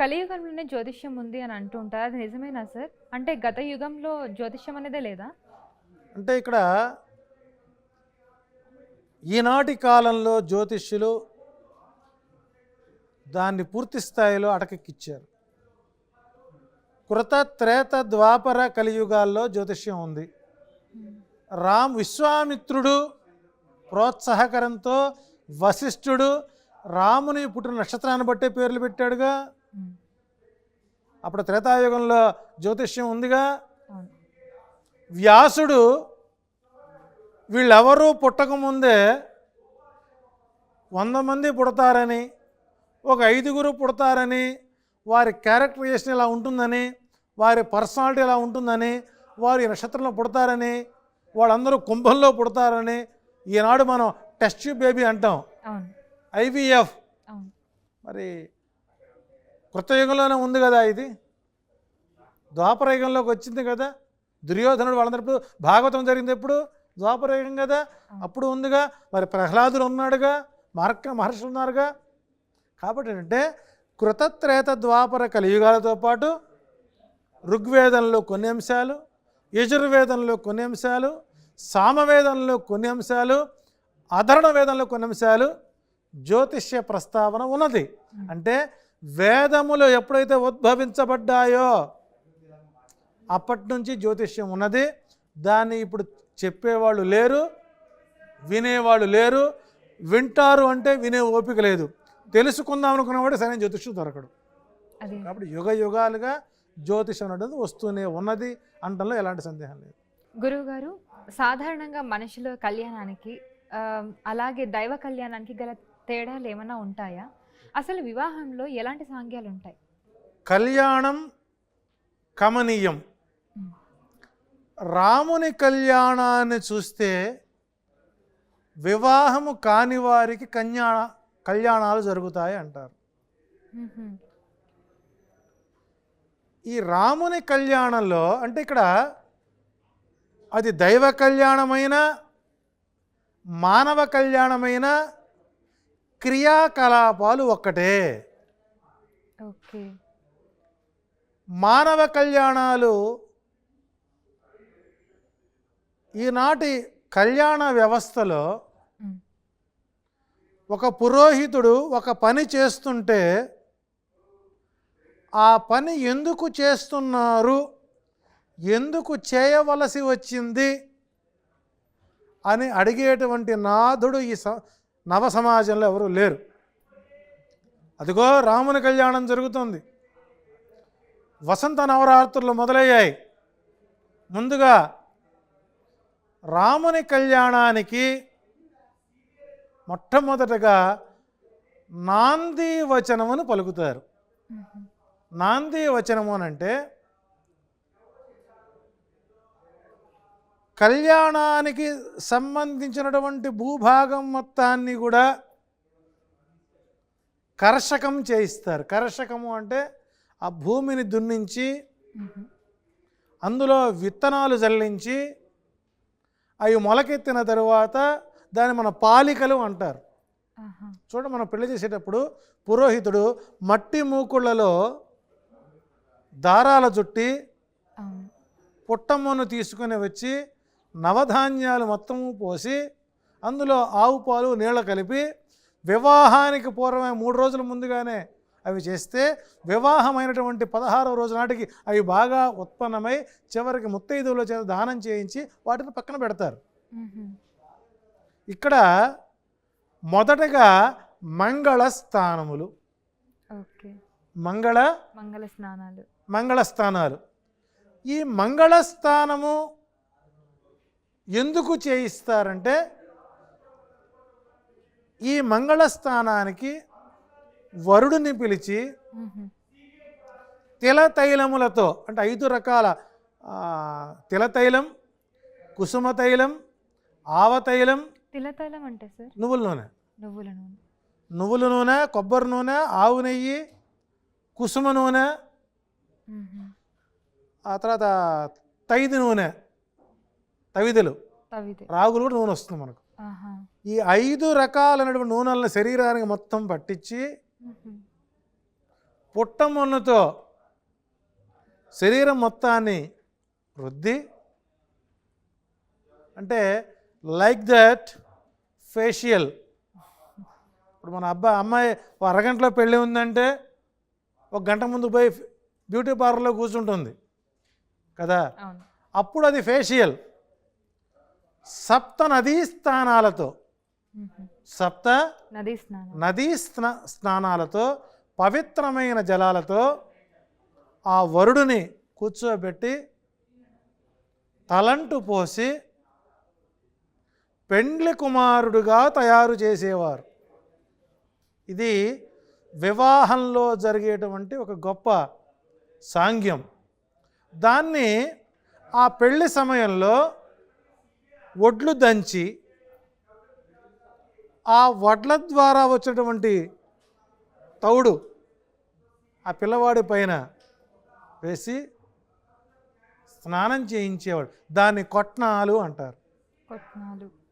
కలియుగంలోనే జ్యోతిష్యం ఉంది అని అంటూ ఉంటారు. అది నిజమేనా సార్? అంటే గత యుగంలో జ్యోతిష్యం అనేదే లేదా? అంటే ఇక్కడ ఈనాటి కాలంలో జ్యోతిష్యులు దాన్ని పూర్తి స్థాయిలో అటకెక్కిచ్చారు. కృత త్రేత ద్వాపర కలియుగాల్లో జ్యోతిష్యం ఉంది. రామ్ విశ్వామిత్రుడు ప్రోత్సాహకరంతో వశిష్ఠుడు రాముని పుట్టిన నక్షత్రాన్ని బట్టే పేర్లు పెట్టాడుగా. అప్పుడు త్రేతాయుగంలో జ్యోతిష్యం ఉందిగా? వ్యాసుడు వీళ్ళెవరూ పుట్టకముందే వంద మంది పుడతారని ఒక ఐదుగురు పుడతారని వారి క్యారెక్టరైజేషన్ ఇలా ఉంటుందని వారి పర్సనాలిటీ ఇలా ఉంటుందని వారు ఈ నక్షత్రంలో పుడతారని వాళ్ళందరూ కుంభంలో పుడతారని ఈనాడు మనం టెస్ట్ బేబీ అంటాం. ఐవీఎఫ్. మరి కృతయుగంలోనే ఉంది కదా ఇది? ద్వాపరయుగంలోకి వచ్చింది కదా? దుర్యోధనుడు వాళ్ళందరూ భాగవతం జరిగింది ఎప్పుడు? ద్వాపరయుగం కదా? అప్పుడు ఉందిగా. మరి ప్రహ్లాదుడు ఉన్నాడుగా. మార్క మహర్షులు ఉన్నారుగా. కాబట్టి ఏంటంటే కృతత్రేత ద్వాపర కలియుగాలతో పాటు ఋగ్వేదంలో కొన్ని అంశాలు యజుర్వేదంలో కొన్ని అంశాలు సామవేదంలో కొన్ని అంశాలు అధరణ వేదంలో కొన్ని అంశాలు జ్యోతిష్య ప్రస్తావన ఉన్నది. అంటే వేదములు ఎప్పుడైతే ఉద్భవించబడ్డాయో అప్పటి నుంచి జ్యోతిష్యం ఉన్నది. దాన్ని ఇప్పుడు చెప్పేవాళ్ళు లేరు వినేవాళ్ళు లేరు. వింటారు అంటే వినే ఓపిక లేదు. తెలుసుకుందాం అనుకున్నవాడు సరైన జ్యోతిష్యం దొరకడు. అది. కాబట్టి యుగ యుగాలుగా జ్యోతిషం అనేది వస్తూనే ఉన్నది అంటంలో ఎలాంటి సందేహం లేదు. గురువు గారు సాధారణంగా మనుషుల కళ్యాణానికి అలాగే దైవ కళ్యాణానికి గల తేడాలు ఏమైనా ఉంటాయా? అసలు వివాహంలో ఎలాంటి సాంగ్యాలు ఉంటాయి కళ్యాణం కమనీయం. రాముని కళ్యాణాన్ని చూస్తే వివాహము కాని వారికి కన్యాణ కళ్యాణాలు జరుగుతాయి అంటారు. ఈ రాముని కళ్యాణంలో అంటే ఇక్కడ అది దైవ కళ్యాణమైన మానవ కళ్యాణమైన క్రియాకలాపాలు ఒక్కటే. ఓకే. మానవ కళ్యాణాలు ఈనాటి కళ్యాణ వ్యవస్థలో ఒక పురోహితుడు ఒక పని చేస్తుంటే ఆ పని ఎందుకు చేస్తున్నారు? ఎందుకు చేయవలసి వచ్చింది? అని అడిగేటువంటి నాథుడు ఈ స నవ సమాజంలో ఎవరు లేరు. అదిగో రాముని కళ్యాణం జరుగుతుంది. వసంత నవరాత్రులు మొదలయ్యాయి. ముందుగా రాముని కళ్యాణానికి మొట్టమొదటగా నాంది వచనమును పలుకుతారు. నాంది వచనము అని అంటే కళ్యాణానికి సంబంధించినటువంటి భూభాగం మొత్తాన్ని కూడా కర్షకం చేయిస్తారు. కర్షకము అంటే ఆ భూమిని దున్నించి అందులో విత్తనాలు జల్లించి అవి మొలకెత్తిన తరువాత దాన్ని మన పాలికలు అంటారు. చూడ మనం పెళ్ళి చేసేటప్పుడు పురోహితుడు మట్టి మూకుళ్ళలో దారాల చుట్టి పుట్టమ్మను తీసుకుని వచ్చి నవధాన్యాలు మొత్తము పోసి అందులో ఆవు పాలు నీళ్ళ కలిపి వివాహానికి పూర్వమే మూడు రోజుల ముందుగానే అవి చేస్తే వివాహమైనటువంటి పదహారవ రోజు నాటికి అవి బాగా ఉత్పన్నమై చివరికి ముత్తైదువుల చేత దానం చేయించి వాటిని పక్కన పెడతారు. ఇక్కడ మొదటగా మంగళ స్థానములు. ఓకే. మంగళ మంగళ స్నానాలు. మంగళ స్థానాలు. ఈ మంగళ స్థానము ఎందుకు చేయిస్తారంటే ఈ మంగళ స్థానానికి వరుడిని పిలిచి తిల తైలములతో అంటే ఐదు రకాల తిల తైలం కుసుమ తైలం ఆవ తైలం. తిలతైలం అంటే సార్? నువ్వుల నూనె. నువ్వుల నూనె. నువ్వుల నూనె కొబ్బరి నూనె ఆవు నెయ్యి కుసుమ నూనె. ఆ తర్వాత తైది నూనె. తవిదలు. తవిదే. రాగులు కూడా నూనె వస్తుంది మనకు. ఈ ఐదు రకాలైనటువంటి నూనెలను శరీరానికి మొత్తం పట్టించి పుట్టమొన్నుతో శరీరం మొత్తాన్ని రుద్ది అంటే లైక్ దట్ ఫేషియల్ ఇప్పుడు మన అబ్బాయి అమ్మాయి ఓ అరగంటలో పెళ్ళి ఉందంటే ఒక గంట ముందు పోయి బ్యూటీ పార్లర్లో కూర్చుంటుంది కదా. అప్పుడు అది ఫేషియల్ సప్త నదీ స్థానాలతో మ్మ్. సప్త నదీ స్నానం నదీ స్నా స్నానాలతో పవిత్రమైన జలాలతో ఆ వరుడిని కూర్చోబెట్టి తలంటు పోసి పెండ్లి కుమారుడుగా తయారు చేసేవారు ఇది వివాహంలో జరిగేటువంటి ఒక గొప్ప సాంగ్యం దాన్ని ఆ పెళ్ళి సమయంలో ఒడ్లు దంచి ఆ వడ్ల ద్వారా వచ్చినటువంటి తౌడు ఆ పిల్లవాడి పైన వేసి స్నానం చేయించేవాడు. దాన్ని కొట్నాలు అంటారు. కొట్నాలు.